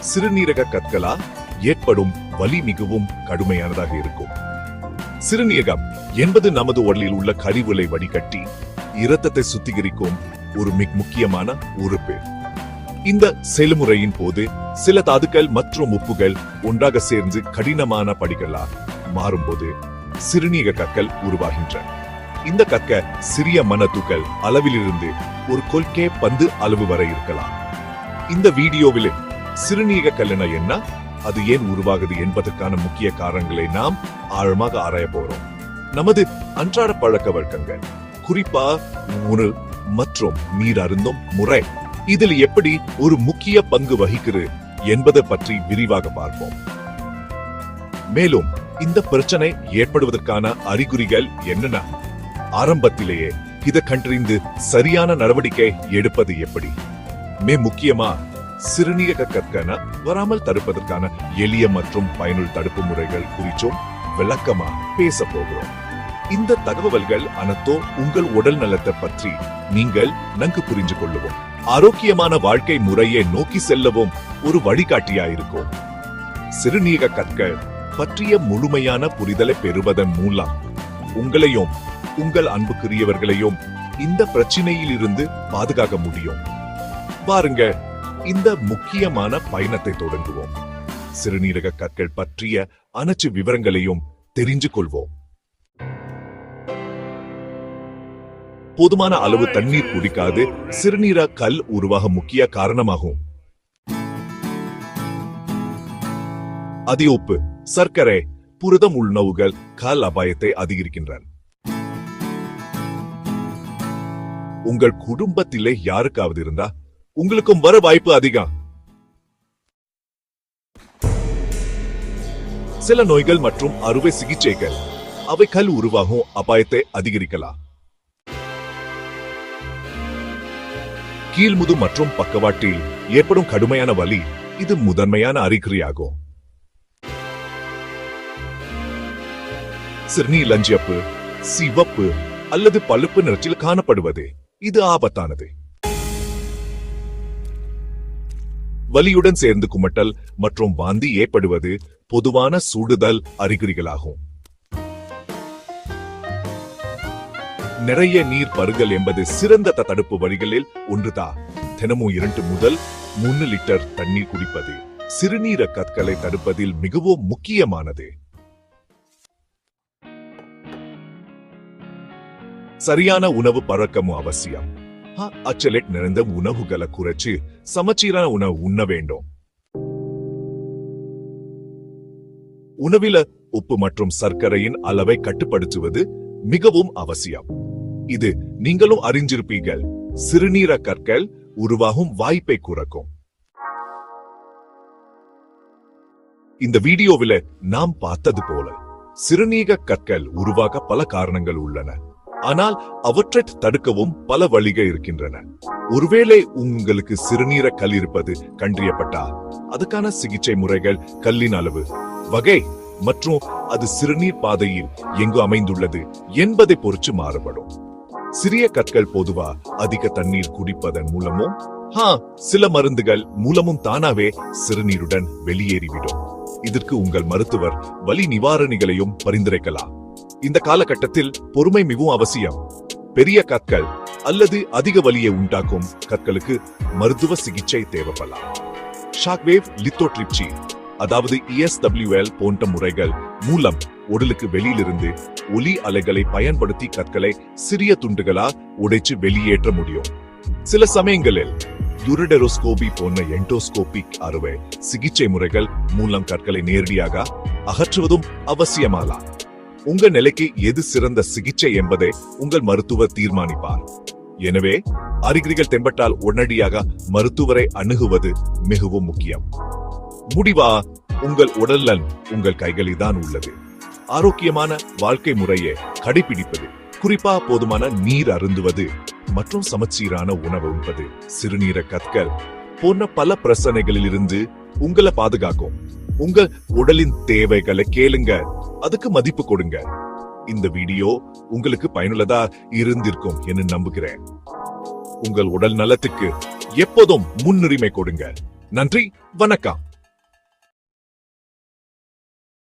சிறுநீரக கற்களா ஏற்படும் வலி மிகவும் கடுமையானதாக இருக்கும். சிறுநீரகம் என்பது நமது உடலில் உள்ள கழிவுகளை வடிகட்டி இரத்தத்தை சுத்திகரிக்கும் ஒரு மிக முக்கியமான உறுப்பு. இந்த செயல்முறையின் போது சில தாதுக்கள் மற்றும் உப்புகள் ஒன்றாக சேர்ந்து கடினமான படிகளா மாறும்போது சிறுநீரக கற்கள் உருவாகின்றன. இந்த கற்க சிறிய மனத்துக்கள் அளவிலிருந்து ஒரு கொல்கே பந்து அளவு வரை இருக்கலாம். இந்த வீடியோவில் சிறுநீரக கல்லென என்ன? அது ஏன் உருவாகுது என்பதற்கான முக்கிய காரணங்களை நாம் ஆழமாக ஆராய போறோம். நமது அன்றாட பழக்க வழக்கங்கள் குறிப்பா உணவு மற்றும் நீர் அருந்தும் முறை இதில் எப்படி ஒரு முக்கிய பங்கு வகிக்கிறது என்பதை பற்றி விரிவாக பார்ப்போம். மேலும் இந்த பிரச்சனை ஏற்படுவதற்கான அறிகுறிகள் என்னென்ன? ஆரம்பத்திலேயே இதை கண்டறிந்து சரியான நடவடிக்கை எடுப்பது எப்படி? மே முக்கியமா சிறுநீரக கற்கன வராமல் தடுப்பதற்கான எளிய மற்றும் பயனுள்ள தடுப்பு முறைகள் குறித்தும் விளக்கமா பேச போகிறோம். இந்த தகவல்கள் அனைத்தோ உங்கள் உடல் நலத்தை பற்றி நீங்கள் நன்கு புரிஞ்சு கொள்ளுவோம். ஆரோக்கியமான வாழ்க்கை முறையை நோக்கி செல்லவும் ஒரு வழிகாட்டியாயிருக்கும் சிறுநீரக கற்கள் பற்றிய முழுமையான புரிதலை பெறுவதன் மூலம் உங்களையும் உங்கள் அன்புக்குரியவர்களையும் இந்த பிரச்சனையில் இருந்து பாதுகாக்க முடியும். பாருங்க இந்த முக்கியமான பயணத்தை தொடங்குவோம். சிறுநீரக கற்கள் பற்றிய அனைத்து விவரங்களையும் தெரிஞ்சு கொள்வோம். போதுமான அளவு தண்ணீர் குடிக்காது சிறுநீரக கல் உருவாக முக்கிய காரணமாகும். அதி உப்பு சர்க்கரை புரதம் உள்நவுகள் கால் அபாயத்தை அதிகரிக்கின்றன. உங்கள் குடும்பத்திலே யாருக்காவது இருந்தா உங்களுக்கும் வர வாய்ப்பு அதிகம். சில நோய்கள் மற்றும் அறுவை சிகிச்சைகள் அவை கல் உருவாகும் அபாயத்தை அதிகரிக்கலாம். கீழ்முது மற்றும் பக்கவாட்டில் ஏற்படும் கடுமையான வலி இது முதன்மையான அறிகுறியாகும். சிறுநீர் லஞ்சியப்பு சிவப்பு அல்லது பழுப்பு நிறத்தில் காணப்படுவது இது ஆபத்தானது. வலியுடன் சேர்ந்து குமட்டல் மற்றும் வாந்தி ஏற்படுவது பொதுவான சுடுதல் அறிகுறிகளாகும். நிறைய நீர் பருகல் என்பது சிறந்த தடுப்பு வழிகளில் ஒன்றுதான் தினமும் இரண்டு முதல் மூணு லிட்டர் தண்ணீர் குடிப்பது சிறுநீர கற்களை தடுப்பதில் மிகவும் முக்கியமானது. சரியான உணவு பழக்கமும் அவசியம். அச்சலேட் நிறைந்த உணவுகளை குறைச்சு சமச்சீரான உணவு உண்ண வேண்டும். உணவில உப்பு மற்றும் சர்க்கரையின் அளவை கட்டுப்படுத்துவது மிகவும் அவசியம். இது நீங்களும் அறிஞ்சிருப்பீர்கள். சிறுநீரக கற்கள் உருவாகும் வாய்ப்பை குறைக்கும். இந்த வீடியோவில நாம் பார்த்தது போல சிறுநீரக கற்கள் உருவாக பல காரணங்கள் உள்ளன. ஆனால் அவற்றை தடுக்கவும் பல வழிகள் இருக்கின்றன. ஒருவேளை உங்களுக்கு சிறுநீர கல் இருப்பது கண்டறியப்பட்டா அதுக்கான சிகிச்சை முறைகள் கல்லின் அளவு வகை மற்றும் அது சிறுநீர் பாதையில் எங்கு அமைந்துள்ளது என்பதை பொறுத்து மாறுபடும். சிறிய கற்கள் பொதுவா அதிக தண்ணீர் குடிப்பதன் மூலமும் ஹா சில மருந்துகள் மூலமும் தானாவே சிறுநீருடன் வெளியேறிவிடும். இதற்கு உங்கள் மருத்துவர் வலி நிவாரணிகளையும் பரிந்துரைக்கலாம். இந்த காலகட்டத்தில் பொறுமை மிகவும் அவசியம். பெரிய கற்கள் அல்லது அதிக வலியை உண்டாக்கும் கற்களுக்கு மருத்துவ சிகிச்சை தேவைப்படலாம். ஷாக்வேவ் லித்தோட்ரிப்சி அதாவது இஎஸ்டபிள்யூஎல் போன்ற முறைகள் மூலம் உடலுக்கு வெளியிலிருந்து ஒலி அலைகளை பயன்படுத்தி கற்களை சிறிய துண்டுகளா உடைச்சு வெளியேற்ற முடியும். சில சமயங்களில் யூரிடெரோஸ்கோபி போன்ற என்டோஸ்கோபிக் அறுவை சிகிச்சை முறைகள் மூலம் கற்களை நேரடியாக அகற்றுவதும் அவசியமாலாம் உங்க நிலைக்கு எது சிறந்த சிகிச்சை என்பதை உங்கள் மருத்துவர் தீர்மானிப்பார். எனவே அறிகுறிகள் தென்பட்டால் உடனடியாக மருத்துவரை அணுகுவது மிகவும் முக்கியம். முடிவா? உங்கள் உடல்நலன் உங்கள் கைகளில் தான் உள்ளது. ஆரோக்கியமான வாழ்க்கை முறையை கடைபிடிப்பது குறிப்பா போதுமான நீர் அருந்துவது மற்றும் சமச்சீரான உணவு உண்பது. சிறுநீர கற்கள் போன்ற பல பிரச்சனைகளில் இருந்து உங்களை பாதுகாக்கும். உங்க உடலின் தேவைகளை கேளுங்க. அதுக்கு மதிப்பு கொடுங்க. இந்த வீடியோ உங்களுக்கு பயனுள்ளதா இருந்திருக்கும் என்று நம்புகிறேன். உங்கள் உடல் நலத்துக்கு எப்போதும் முன்னுரிமை கொடுங்க. நன்றி வணக்கம்.